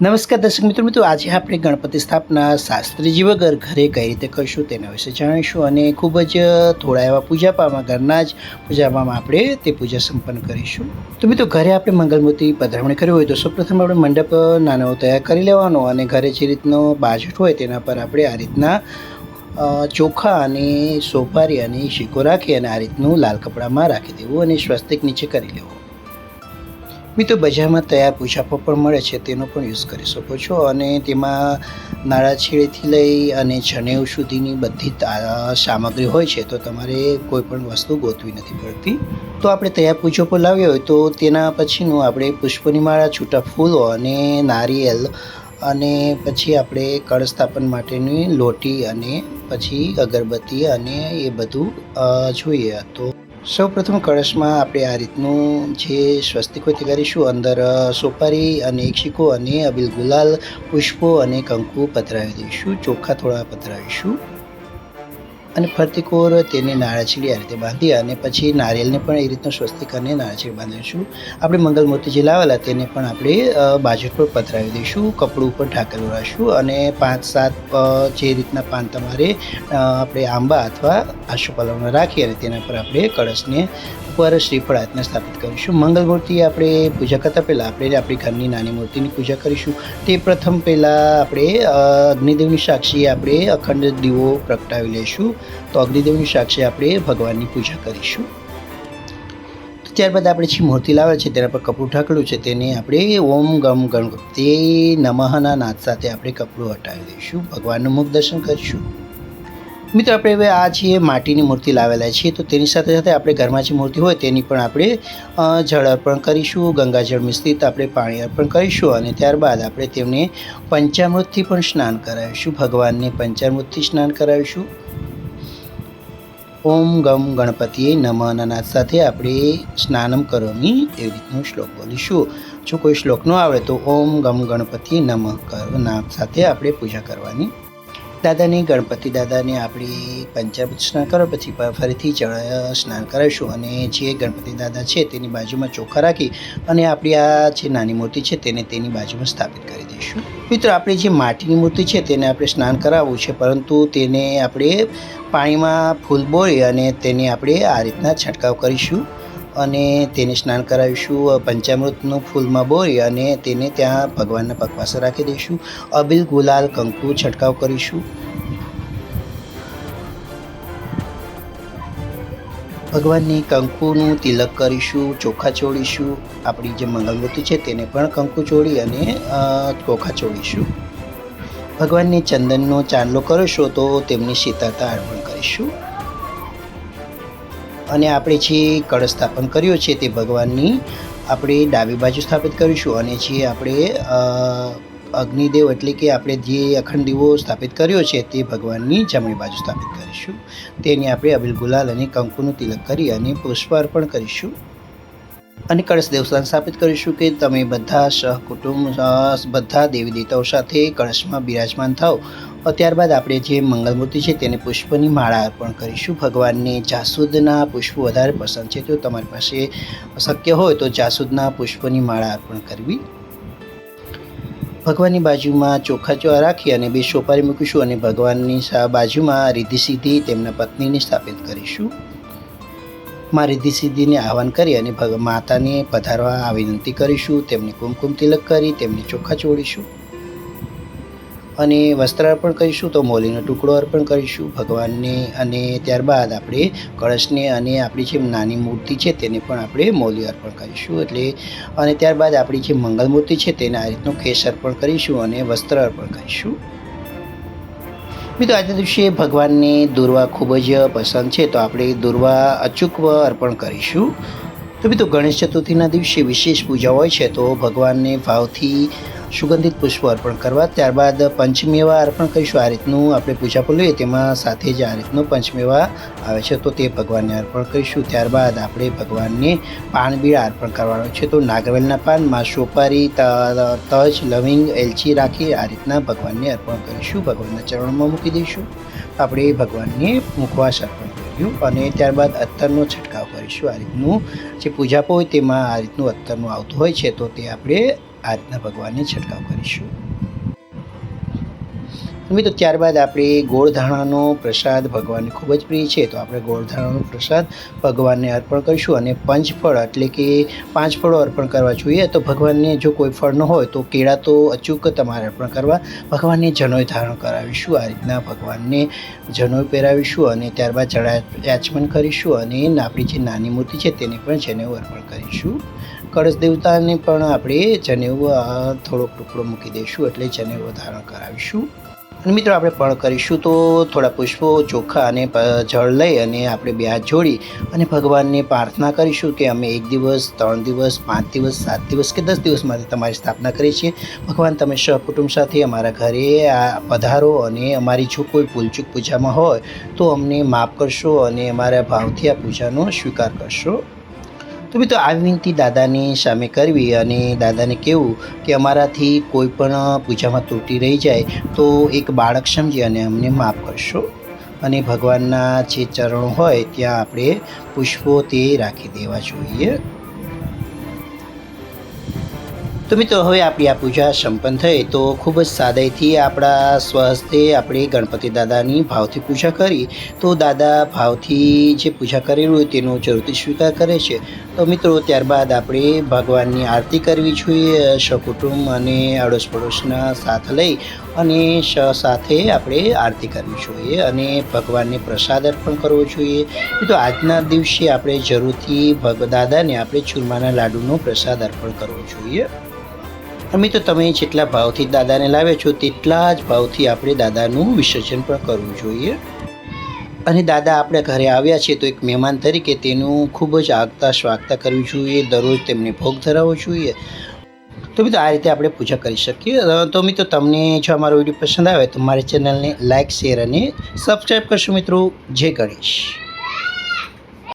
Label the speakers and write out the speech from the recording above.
Speaker 1: નમસ્કાર દર્શક મિત્રો મિત્રો, આજે આપણે ગણપતિ સ્થાપના શાસ્ત્રીજી વગર ઘરે કઈ રીતે કરશું તેના વિશે જાણીશું અને ખૂબ જ થોડા એવા પૂજાપામાં ઘરના જ પૂજાપામાં આપણે તે પૂજા સંપન્ન કરીશું. તો મિત્રો, ઘરે આપણે મંગલમૂર્તિ પધરામણી કરવી હોય તો સૌપ્રથમ આપણે મંડપ નાનો તૈયાર કરી લેવાનો અને ઘરે જે રીતનો બાજટ હોય તેના પર આપણે આ રીતના ચોખા અને સોપારી અને શીકો રાખી અને આ રીતનું લાલ કપડામાં રાખી દેવું અને સ્વસ્તિક નીચે કરી લેવું. મિત્રો, બજારમાં તૈયાર પૂછાપો પણ મળે છે, તેનો પણ યુઝ કરી શકો છો અને તેમાં નાળા છેડેથી લઈ અને છનેવ સુધીની બધી સામગ્રી હોય છે, તો તમારે કોઈ પણ વસ્તુ ગોતવી નથી પડતી. તો આપણે તૈયાર પૂછાપો લાવ્યો હોય, તો તેના પછીનું આપણે પુષ્પની માળા છૂટા ફૂલો અને નારિયેલ અને પછી આપણે કળ સ્થાપન માટેની લોટી અને પછી અગરબત્તી અને એ બધું જોઈએ. તો સૌ પ્રથમ કળશમાં આપણે આ રીતનું જે સ્વસ્તિક હોય તે કરીશું, અંદર સોપારી અને એક શીખો અને અબિલ ગુલાલ, પુષ્પો અને કંકુ પધરાવી દઈશું, ચોખા થોડા પધરાવીશું. અને ફરતી કોર તેને નાળાછીડી આ રીતે બાંધી અને પછી નારિયેલને પણ એ રીતનું સ્વસ્તિક અને નાળાછીડી બાંધીશું. આપણે મંગલમૂર્તિ જે લાવેલા તેને પણ આપણે બાજુ પર પથરાવી દઈશું, કપડું ઉપર ઢાંકેલું રાખશું અને પાંચ સાત જે રીતના પાન તમારે આપણે આંબા અથવા આશુપાલવમાં રાખી અને તેના પર આપણે કળશને ઉપર શ્રીફળ આત્મા સ્થાપિત કરીશું. મંગલ મૂર્તિ આપણે પૂજા કરતાં પહેલાં આપણે આપણી ઘરની નાની મૂર્તિની પૂજા કરીશું. તે પ્રથમ પહેલાં આપણે અગ્નિદેવની સાક્ષી આપણે અખંડ દીવો પ્રગટાવી લઈશું. તો અગ્નિદેવની સાક્ષી આપણે ભગવાનની પૂજા કરીશું. તો ત્યારબાદ આપણે જે મૂર્તિ લાવે છે તેના પર કપડું ઢાંકલું છે તેને આપણે ઓમ ગમ ગણપતિ નમઃના નાદ સાથે આપણે કપડું હટાવી દઈશું. ભગવાનનું મુખ દર્શન કરીશું. મિત્રો, આપણે હવે આ જે માટીની મૂર્તિ લાવેલા છીએ, તો તેની સાથે સાથે આપણે ઘરમાં જે મૂર્તિ હોય તેની પણ આપણે જળ અર્પણ કરીશું, ગંગાજળ મિશ્રિત આપણે પાણી અર્પણ કરીશું અને ત્યારબાદ આપણે તેમને પંચામૃતથી પણ સ્નાન કરાવીશું, ભગવાનને પંચામૃતથી સ્નાન કરાવીશું. ઓમ ગમ ગણપતિએ નમઃ નાદ સાથે આપણે સ્નાનમ કરોમી એવી રીતનો શ્લોક બોલીશું. જો કોઈ શ્લોક ન આવડે તો ઓમ ગમ ગણપતિએ નમઃ નાદ સાથે આપણે પૂજા કરવાની દાદાને, ગણપતિ દાદાને આપણી પંચામૃત સ્નાન કરો, પછી ફરીથી જળ સ્નાન કરાવીશું અને જે ગણપતિ દાદા છે તેની બાજુમાં ચોખા રાખી અને આપણી આ જે નાની મૂર્તિ છે તેને તેની બાજુમાં સ્થાપિત કરી દઈશું. મિત્રો, આપણી જે માટીની મૂર્તિ છે તેને આપણે સ્નાન કરાવવું છે, પરંતુ તેને આપણે પાણીમાં ફૂલ બોળી અને તેને આપણે આ રીતના છંટકાવ કરીશું. અને તેને સ્નાન કરાવીશું પંચામૃતનું ફૂલમાં બોળી અને તેને ત્યાં ભગવાનના પગપાસે રાખી દઈશું. અબિલ, ગુલાલ, કંકુ છંટકાવ કરીશું. ભગવાનની કંકુનું તિલક કરીશું, ચોખા ચોળીશું. આપણી જે મંગલમૂર્તિ છે તેને પણ કંકુ ચોળી અને ચોખા ચોળીશું. ભગવાનને ચંદનનો ચાંદલો કરશો તો તેમની શીતળતા અર્પણ કરીશું. અને આપણે જે કળશ સ્થાપન કર્યો છે તે ભગવાનની આપણે ડાબી બાજુ સ્થાપિત કરીશું અને જે આપણે અગ્નિદેવ એટલે કે આપણે જે અખંડ દીવો સ્થાપિત કર્યો છે તે ભગવાનની જમણી બાજુ સ્થાપિત કરીશું. તેની આપણે અબિલ ગુલાલ અને કંકુનું તિલક કરી અને પુષ્પ અર્પણ કરીશું. અને કળશ દેવસ્થાન સ્થાપિત કરીશું કે તમે બધા સહકુટુંબ બધા દેવી દેવતાઓ સાથે કળશમાં બિરાજમાન થાઓ. ત્યારબાદ આપણે જે મંગલમૂર્તિ છે તેને પુષ્પની માળા અર્પણ કરીશું. ભગવાનને જાસૂદના પુષ્પો વધારે પસંદ છે તો તમારી પાસે શક્ય હોય તો જાસૂદના પુષ્પની માળા અર્પણ કરવી. ભગવાનની બાજુમાં ચોખા ચોળા રાખી અને બે સોપારી મૂકીશું અને ભગવાનની બાજુમાં રીધી સીધી તેમના પત્નીને સ્થાપિત કરીશું. માં રિદ્ધિ સિદ્ધિને આહવાન કરી અને માતાને પધારવા વિનંતી કરીશું. તેમને કુમકુમ તિલક કરી, તેમને ચોખા ચોડીશું અને વસ્ત્ર અર્પણ કરીશું તો મોલીનો ટુકડો અર્પણ કરીશું. ભગવાનને અને ત્યારબાદ આપણે કળશને અને આપણી જે નાની મૂર્તિ છે તેને પણ આપણે મોલી અર્પણ કરીશું. એટલે અને ત્યારબાદ આપણી જે મંગલ મૂર્તિ છે તેને આ રીતનું કેશ અર્પણ કરીશું અને વસ્ત્ર અર્પણ કરીશું. મિત્રો, આજના દિવસે ભગવાનને દુર્વા ખૂબ જ પસંદ છે, તો આપણે દુર્વા અચૂક અર્પણ કરીશું. તો મિત્રો, ગણેશ ચતુર્થીના દિવસે વિશેષ પૂજા હોય છે, તો ભગવાનને ભાવથી સુગંધિત પુષ્પ અર્પણ કરવા, ત્યારબાદ પંચમેવા અર્પણ કરીશું. આ રીતનું આપણે પૂજા લઈએ, તેમાં સાથે જ આ રીતનું પંચમેવા આવે છે, તો તે ભગવાનને અર્પણ કરીશું. ત્યારબાદ આપણે ભગવાનને પાનબીડા અર્પણ કરવાનું છે, તો નાગરવેલના પાનમાં સોપારી તજ, લવિંગ, એલચી રાખી આ રીતના ભગવાનને અર્પણ કરીશું. ભગવાનના ચરણોમાં મૂકી દઈશું. આપણે ભગવાનને મુખવાસ અર્પણ કર્યું અને ત્યારબાદ અત્તરનો છંટકાવ કરીશું. આ રીતનું જે પૂજાપો હોય તેમાં આ રીતનું અત્તરનું આવતું હોય છે, તો તે આપણે આ રીતના ભગવાનને છંટકાવ કરીશું. મિત્રો, ત્યારબાદ આપણે ગોળધાણાનો પ્રસાદ ભગવાનને ખૂબ જ પ્રિય છે. તો આપણે ગોળધાણાનો પ્રસાદ ભગવાનને અર્પણ કરીશું અને પંચફળ, એટલે કે પાંચ ફળો અર્પણ કરવા જોઈએ. તો ભગવાનને જો કોઈ ફળ ન હોય, તો કેળા તો અચૂક તમારે અર્પણ કરવા. ભગવાનને જનોય ધારણ કરાવીશું. આ રીતના ભગવાનને જનોય પહેરાવીશું અને ત્યારબાદ ચડા યાચમન કરીશું અને આપણી જે નાની મૂર્તિ છે તેને પણ જનેવ અર્પણ કરીશું. કળશ દેવતાને પણ આપણે જનેવ થોડોક ટુકડો મૂકી દઈશું એટલે જનેવ ધારણ કરાવીશું. અને મિત્રો, આપણે પણ કરીશું તો થોડા પુષ્પો ચોખા અને જળ લઈ અને આપણે બે હાથ જોડી અને ભગવાનને પ્રાર્થના કરીશું કે અમે એક દિવસ, ત્રણ દિવસ, પાંચ દિવસ, સાત દિવસ કે દસ દિવસ માટે તમારી સ્થાપના કરીએ છીએ. ભગવાન, તમે સહકુટુંબ સાથે અમારા ઘરે આ પધારો અને અમારી જો કોઈ ભૂલચૂક પૂજામાં હોય તો અમને માફ કરશો અને અમારા ભાવથી આ પૂજાનો સ્વીકાર કરશો. તો મિત્રો, આવી વિનંતી દાદાની સામે કરવી અને દાદાને કહેવું કે અમારાથી કોઈ પણ પૂજામાં તૂટી રહી જાય તો એક બાળક સમજી અને અમને માફ કરશો. અને ભગવાનના જે ચરણો હોય, ત્યાં આપણે પુષ્પો તે રાખી દેવા જોઈએ. તો મિત્રો, હવે આપણી આ પૂજા સંપન્ન થઈ તો ખૂબ જ સાદાઈથી આપણા સ્વહસ્તે આપણે ગણપતિ દાદાની ભાવથી પૂજા કરી. તો દાદા ભાવથી જે પૂજા કરેલી હોય તેનો જરૂરથી સ્વીકાર કરે છે. તો મિત્રો, ત્યારબાદ આપણે ભગવાનની આરતી કરવી જોઈએ, સકુટુંબ અને આડોશ પડોશના સાથ લઈ અને સ સાથે આપણે આરતી કરવી જોઈએ અને ભગવાનને પ્રસાદ અર્પણ કરવો જોઈએ. તો આજના દિવસે આપણે જરૂરથી ભગ, દાદાને આપણે ચૂરમાના લાડુનો પ્રસાદ અર્પણ કરવો જોઈએ. અને તો તમે જેટલા ભાવથી દાદાને લાવ્યા છો, તેટલા જ ભાવથી આપણે દાદાનું વિસર્જન પણ કરવું જોઈએ. અને દાદા આપણે ઘરે આવ્યા છે, તો એક મહેમાન તરીકે તેનું ખૂબ જ આગતા સ્વાગતા કરવી જોઈએ, દરરોજ તેમને ભોગ ધરાવવો જોઈએ. તો મિત્રો, આ રીતે આપણે પૂજા કરી શકીએ. તો મિત્રો, તમને જો અમારો વીડિયો પસંદ આવે, તો મારી ચેનલને લાઇક શેર અને સબસ્ક્રાઈબ કરશો મિત્રો. જય ગણેશ.